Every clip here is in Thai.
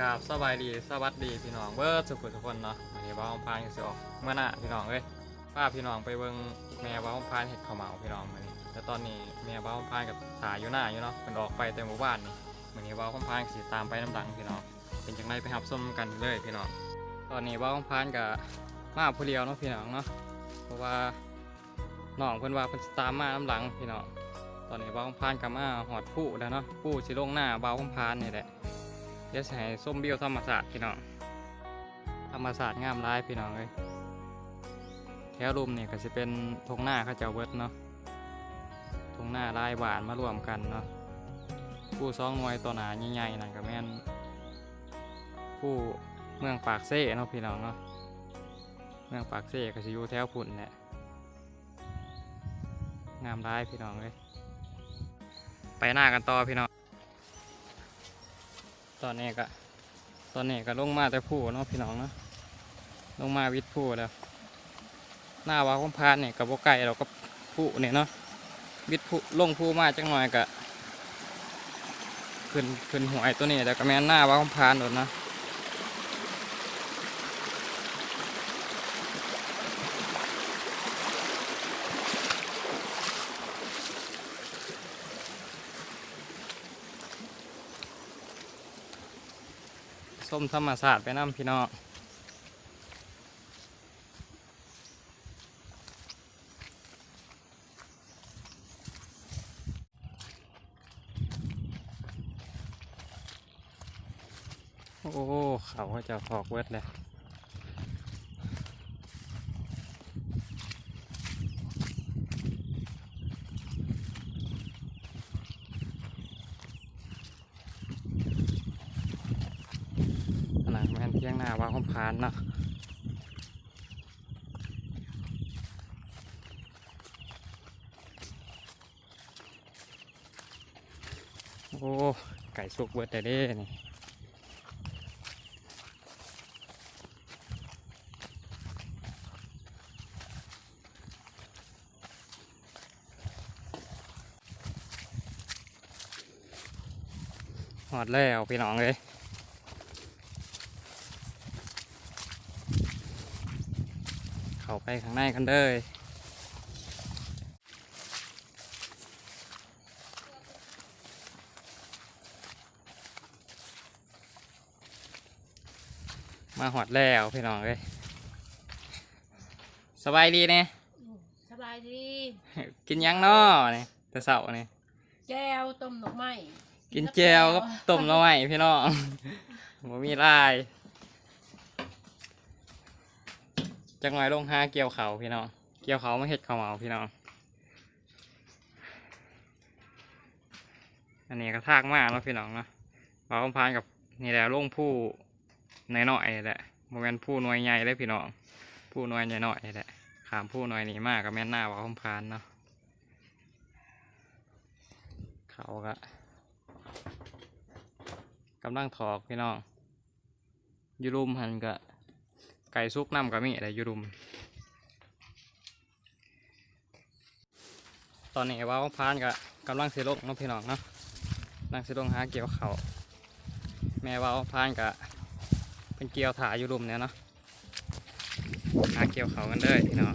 กราบสบายดีสวัสดีพี่น้องเบิร์ดสุขุทุกคนเนาะวันนี้บ้าวพานกันสิออกเมื่อน้าพี่น้องเอ้ยป้าพี่น้องไปเบิ่งแม่บ้าวพานเห็ดข้าวเหมาพี่น้องมื้อนี้แต่ตอนนี้แม่บ้าวพานกับตายอยู่หน้าอยู่เนาะเป็นออกไปแต่หมู่บ้านนี่มื้อนี้บ้าวพานสิตามไปน้ำดังพี่น้องเป็นจังไดไปหับส้มกันเลยพี่น้องตอนนี้บ้าวพานกับมาผู้เดียวเนาะพี่น้องเนาะเพราะว่าน้องเพิ่นว่าเพิ่นตามมาน้ำหลังพี่น้องตอนนี้บ้าวพานกับมาหอดผู้แล้วเนาะผู้สิลงหน้าบ้าวพานนี่แหละ เดี๋ยวสิใช้ส้มเบี้ยวธรรมศาสตร์พี่น้อง ธรรมศาสตร์งามร้ายพี่น้องเลยแถวรุมนี่ก็จะเป็นทงหน้าข้าเจ้าเบิดเนาะทงหน้าลายหวานมารวมกันเนาะผู้ซองหน่วยตัวหนาใหญ่ๆนั่นก็แม่นผู้เมืองปากเซ่เนาะพี่น้องเนาะเมืองปากเซ่ก็จะอยู่แถวพุ่นแหละงามร้ายพี่น้องเลยไปหน้ากันต่อพี่น้อง ตอนนี้ก็ตอนนี้ก็ลงมาแต่ผู้เนาะพี่น้องเนาะลงมาวิทย์ผู้แล้วหน้าวากองพานเนี่ยกับโบไก่เราก็ผู้เนี่ยเนาะวิทย์ผู้ลงผู้มาจังหน่อยก็ขึ้นขึ้นหัวไอตัวนี้แต่ก็แม่นหน้าวากองพานโดนนะ ส้มธรรมศาสตร์ไปน้ำพี่น้องโอ้เขาก็จะพอกเวทเลยขนาดแม่นเที่ ยงหน้าว่าคมพานเนาะโอ้ไก่สุกเบิดแต่เด้นี่หอดแล้วพี่น้องเลย เข้าไปข้างในกันเลยมาหอดแล้วพี่น้องเลยสบายดีเนี่ยสบายดี กินหยังน้อเนี่ยแต่เสาร์นี่แจวต้มหนกไม้กินแจวกับต้มหน้ำไม้พี่น้องบ่มีลาย จังหน่อยลงห้าเกี่ยวเขาพี่น้องเกี่ยวเขาวมาเห็ดเขาเหมาพี่น้องอันนี้ก็ทากมากเนาะพี่น้องเนาะเราคำพานกับนี่แหละลงผู้ในหน่อยๆแหละโมเมนผู้หน่วยใหญ่เลยพี่น้องผู้หน่วยใหญ่หน่อยแหละขามผู้หน่วยนี้มากกับแม่นหน้าว่าคำพานเนาะเขาก็กำลังถอกพี่น้องยูรุมหันก็ไก่ซุกน้ำก็มีอะไรอยูรุม ตอนนี้ว่าพานก็กำลังเสิลงเนาะพี่น้องเนาะกำลังสิลงหาเกี่ยวเขาแม่ว่าพานก็เป็นเกี่ยวถาอยูรุมเนี่ยเนาะหาเกี่ยวเขากันเลยพี่น้อง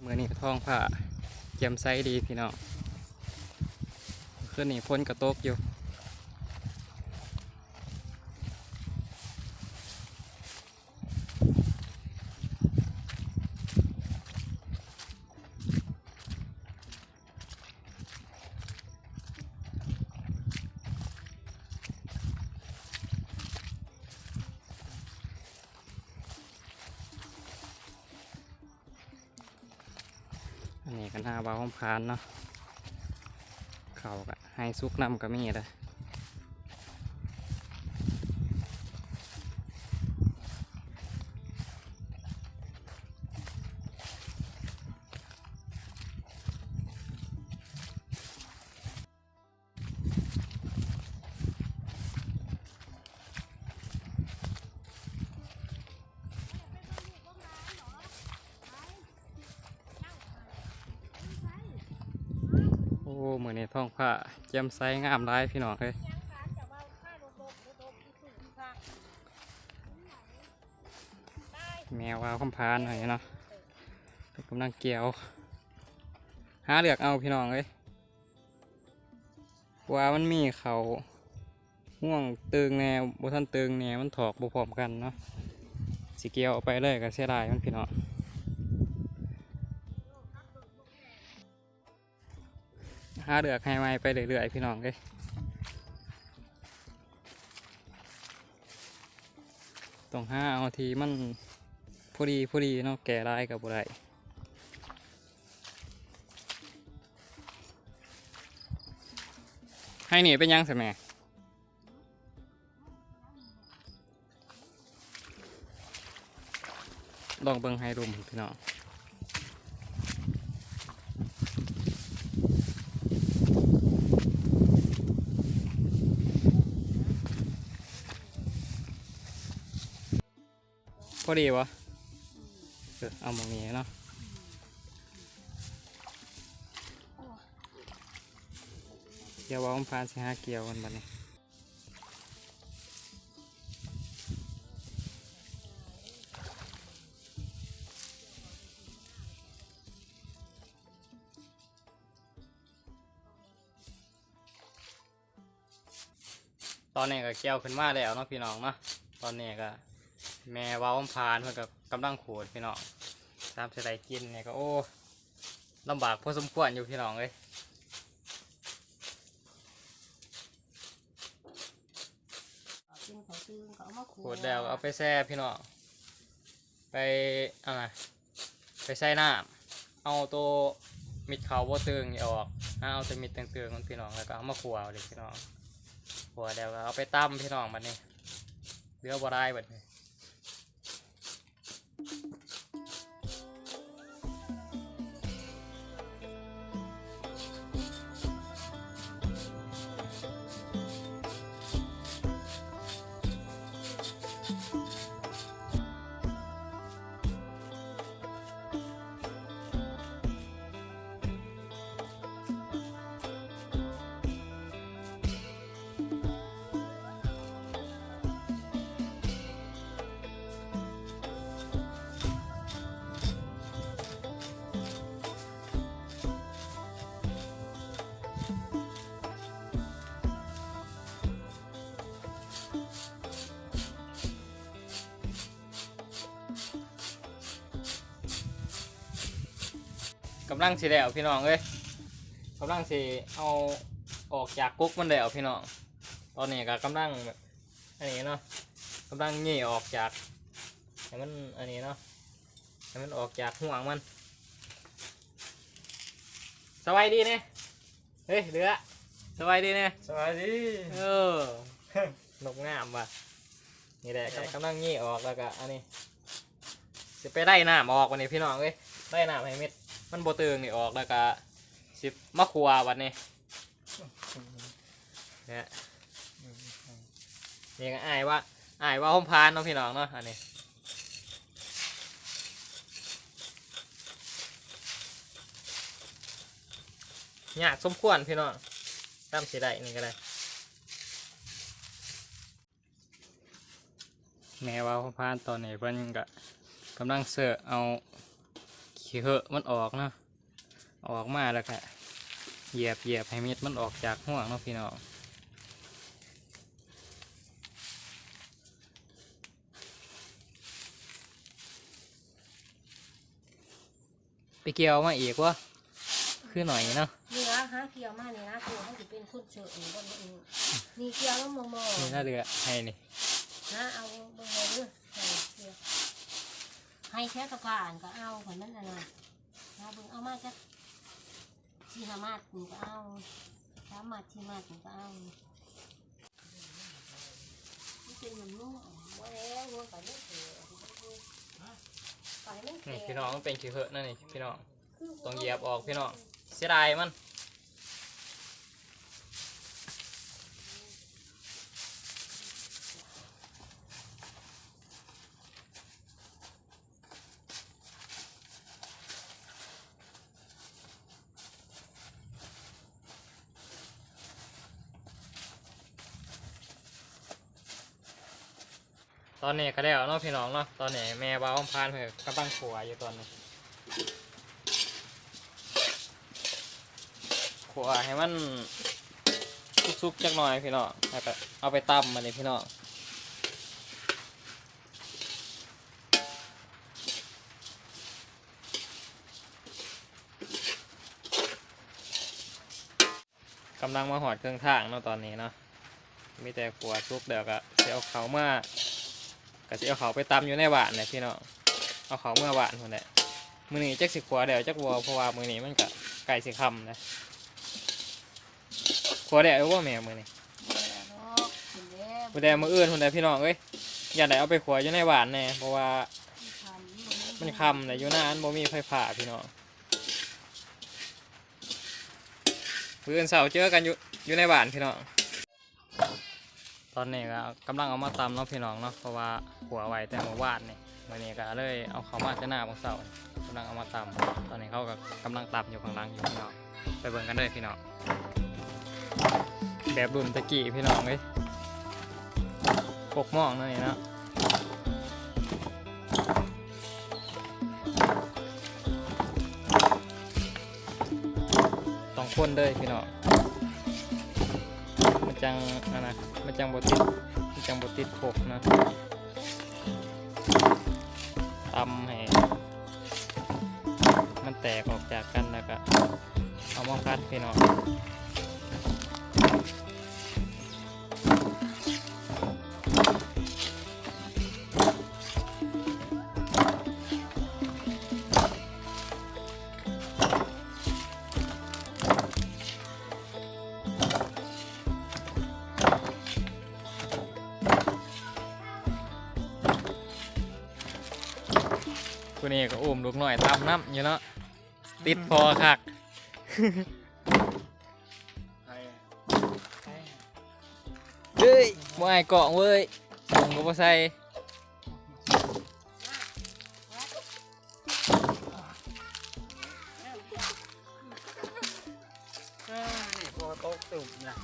เมื่อนี้ท้องผ้า จียมไซดีพี่น้องคืนนี่พ้นกระโตกอยู่ อันนี้ก็น่าเบาพานเนาะเขาก็ให้ซุกน้ำก็มีเลย อ้เหมือนในท้องผ้าแจ่มใสงามร้ายพี่น้องเลยแมววาวคำพานหน่อยเนาะกำลังเกี่ยว หาเลือกเอาพี่น้องเลยว่ามันมีเขาห่วงตึงแนวบทันตึงแนวมันถอกบุพร้อมกันเนาะสิเกียวเอาไปเลยก็เสียดายมันพี่น้องาเลือกให้ไม้ไปเรื่อยๆพี่น้องเลยต้องหาเอาทีมันพอดีพอดีเนาะแก่ได้กับบุไรให้หนีเป็นยังสิแม่ลองเบิ่งให้รุมพี่น้อง อดีวะเออเอามองนี้เนาะเกี่ยวว่าผมพานสิหาเกี่ยวกันบัดนี้ตอนนี้ก็เกี่ยวขึ้นมาแล้วเนาะพี่น้องเนาะตอนนี้ก็ แม่เว้าพานเพื่อนกับกำลังขูดพี่น้องตามสไลกินเนี่ยก็โอ้ลำบากพอสมควรอยู่พี่น้องเลยกินเขาซื้อเขาเอามาขูขูดแล้วเอาไปแช่พี่น้องไปอะไรไปใส่น้ำเอาตัวมิดเขาบ่ตึงนี่ออกเอาตัวมิดตึงๆมันพี่น้องแล้วก็เอามาขัวเอาเลยพี่น้องขัวแล้วก็เอาไปตั้มพี่น้องบัดนี้เหลือบ่ได้บัดนี้ กำลังสิแล้วพี่น้องเอ้ยกำลังสิเอาออกจากกุ๊กมันแล้วพี่น้องตอนนี้ก็กำลังแบบอันนี้เนาะกำลังหยี่ออกจากให้มันอันนี้เนาะให้มันออกจากห่วงมันสบายดีเนี่ยเฮ้ยเรือสบายดีเนี่ยสวัสดีเออนกงามว่ะนี่แหละก็กำลังหยี่ออกแล้วก็อันนี้สิไปได้น้ำออกวันนี้พี่น้องเอ้ยได้น้ำให้เม็ด มันโบตึงนี่ออกแล้วก็สิบมะขวาวันนี้เนี่ยนี่ก็อายว่าอายว่าห้มพานเนาะพี่น้องเนาะอันนี้ยากสมควรพี่น้องตามสีได้นี่ก็ได้แม่ว่าห้มพานตอนนี้เพิ่นก็กำลังเสิร์ฟเอา ขี้เหอะมันออกเนาะออกมาแล้วก็เหยียบเหยียบให้เม็ดมันออกจากห่วงเนาะพี่น้องไปเกี่ยวมาอีกวะคือหน่อยเนาะนี่นะฮะเกี่ยวมานี่นะตัวเขาจะเป็นคนเฉยบนนี้นี่เกี่ยวแล้วมองมองนี่น่าเดือให้นี่นะเอาเบิ่งเลยเด้อให้เกี่ยว ให้แค่ตะการก็เอาคนนั้นน่ะนะนะเบิ่งเอามาจ้ะชีนามาดนี่ก็เอาสามมาดชีมาดนี่ก็เอามันเป็นมันนุ่มว่าแล้วว่าไปไม่เสียไปไม่นี่เสียพี่น้องมันเป็นขี้เหอะนั่นนี่พี่น้องต้องเหยียบออกพี่น้องเสียดายมัน ตอนนี้ก็แล้วเนาะพี่น้องเนาะตอนนี้แม่บ้าวพานเพิ่นกำลังขัวอยู่ตอนนี้ขัวให้มันสุกๆจักหน่อยพี่น้องแล้วก็เอาไปตำมาเลยพี่น้องกำลังมาหอดเครื่องทางเนาะตอนนี้เนาะมีแต่ขัวสุกเดี๋ยวก็จะเอาเขามา ก็สิเอาเขาไปตำอยู่ในบ้านเลยพี่น้องเอาเขาเมื่อบ้านคนแหละมือนี้จักสิขวาเดี๋ยวจักวัวเพราะว่ามือนี้มันก็ไก่สิคำนะขวาเดี๋ยวว่าแม่มือนี้มือแดงมืออื่นคนใดพี่น้องเอ้ยอย่าได้เอาไปขวาอยู่ในบ้านแน่เพราะว่ามันคำเลยอยู่หน้าอันบ่มีไฟผ่าพี่น้องมืออื่นเสาร์เจอกันอยู่อยู่ในบ้านพี่น้อง ตอนนี้ก็กำลังเอามาตำเนาะพี่น้องเนาะเพราะว่าหัวไวแต่มื่อวานนี่วันนี้ก็เลยเอาเขามาจะหน้าบางเสาร์กำลังเอามาตำตอนนี้เขาก็กำลังตำอยู่ข้างล่างอยู่พี่น้องไปเบิ่งกันเลยพี่น้องแบบรุ่นตะกี้พี่น้องเลยปกหม้องนั่นนี่เนะต้องคนเลยพี่น้อง จังนะนะมันจังบติดมันจังบติดโขกนะตำให้มันแตกออกจากกันแล้วก็เอามาคัดพี่น้อง คุณนี่ก็อุ้มลูกหน่อยตำน้ำอยู่เนาะติดพอคักเฮ้ยบ่ไอ้เกาะเว้ยผมก็บ่ใส่พอโต๊ะตุ่มนะ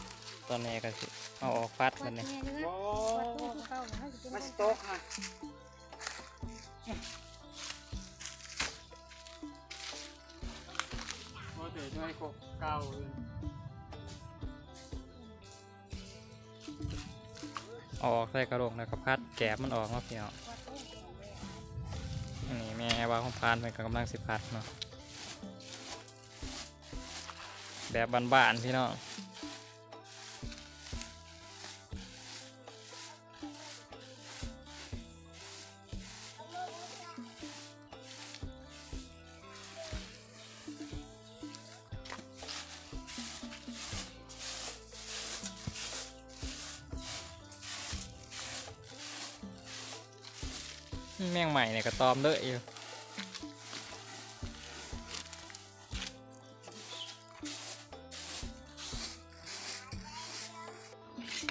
ตอนนี้ก็สิเอาออกพัดกันนี่โอ้มาสโต๊ะค่ะโเก่าเลยอาออกใส่กระโหลกนะครับพัดแกบมันออกมาเพียวนี่แม่ว่าของพานเป็นกำลังสิพัดเนาะแบบบ้านๆพี่น้อง แม่งใหม่เนี่ยก็ตอมเด้ออยู่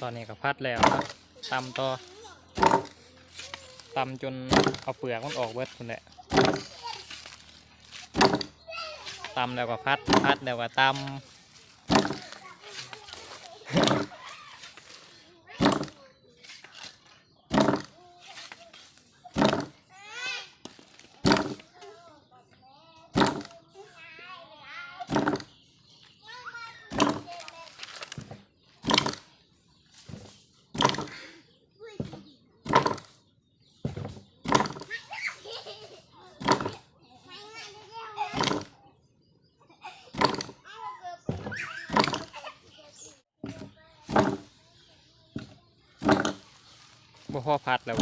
ตอนนี้ก็พัดแล้วนะตำต่อตำจนเอาเปลือกมันออกเบิดคุณแหละตำแล้วก็พัดพัดแล้วก็ตำ บ่พอพัดแล้ว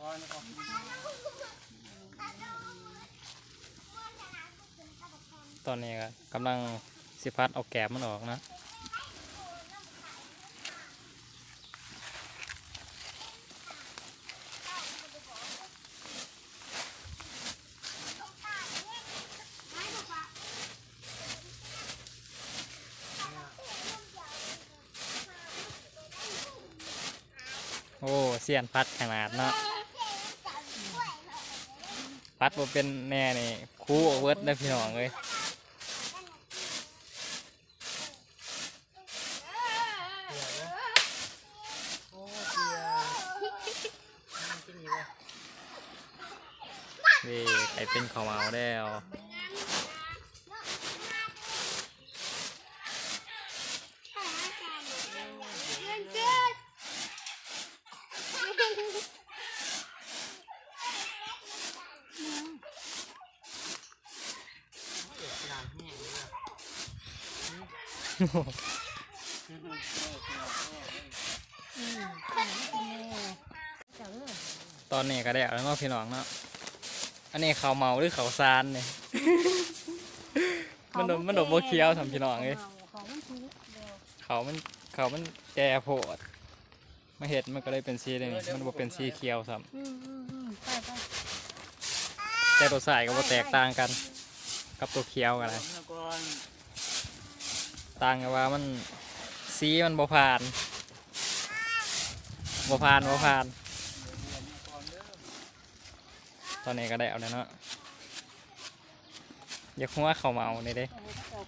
ตัวจำเขาดีอะรูปมาร้อยนะครับตอนนี้ก็กำลังสิพัดเอาแกบมันออกนะโอ้ เสียนพัดขนาดเนาะ พัดบ่เป็นแน่นี่คู่เอาเวิร์ดได้อพี่น้องเลยโอ้เสียมันกินอยู่วะนี่ไก่เป็นข้าวเหมาแล้ว น้ำแห้งเลย อืมเอาให้แม่เจ้าเอ้ย ตอนนี้ก็ได้แล้วเนาะพี่น้องเนาะ อันนี้ข้าวเหมาหรือข้าวซานเนี่ย มันโดนมันโดนบ่เคี้ยวทำพี่น้องเอ้ยของมันทุกเดียวเขามันเขามันแก่โพดมาเห็ดมันก็เลยเป็นสีเลยนี่มันบ่เป็นสีเขียวซ้อืมอืมอืมไปไปำแต่ตัวใส่ก็บ่แตกต่างกัน กับตัวเขียวกันเลยแล้วก่อน ต่างกันว่ามันสีมันบ่ผ่านบ่ผ่านบ่ผ่าน ตอนนี้ก็ได้เอาแล้วเนาะอยากหัวเขาเมานี่เด้เอาไปออก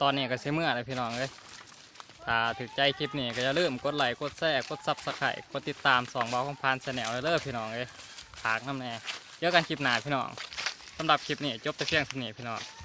ตอนนี้ก็เสียเมื่อเลยพี่น้องเลยถ้าถึกใจคลิปนี้ก็อย่าลืมกดไลค์กดแชร์กดซับสไครต์กดติดตามสองเบาของพานชาแนลเลยเด้อพี่น้องเลยถากน้ำแน่เจอกันคลิปหน้าพี่น้อง สำหรับคลิปนี้จบแต่เพียงเท่านี้พี่น้อง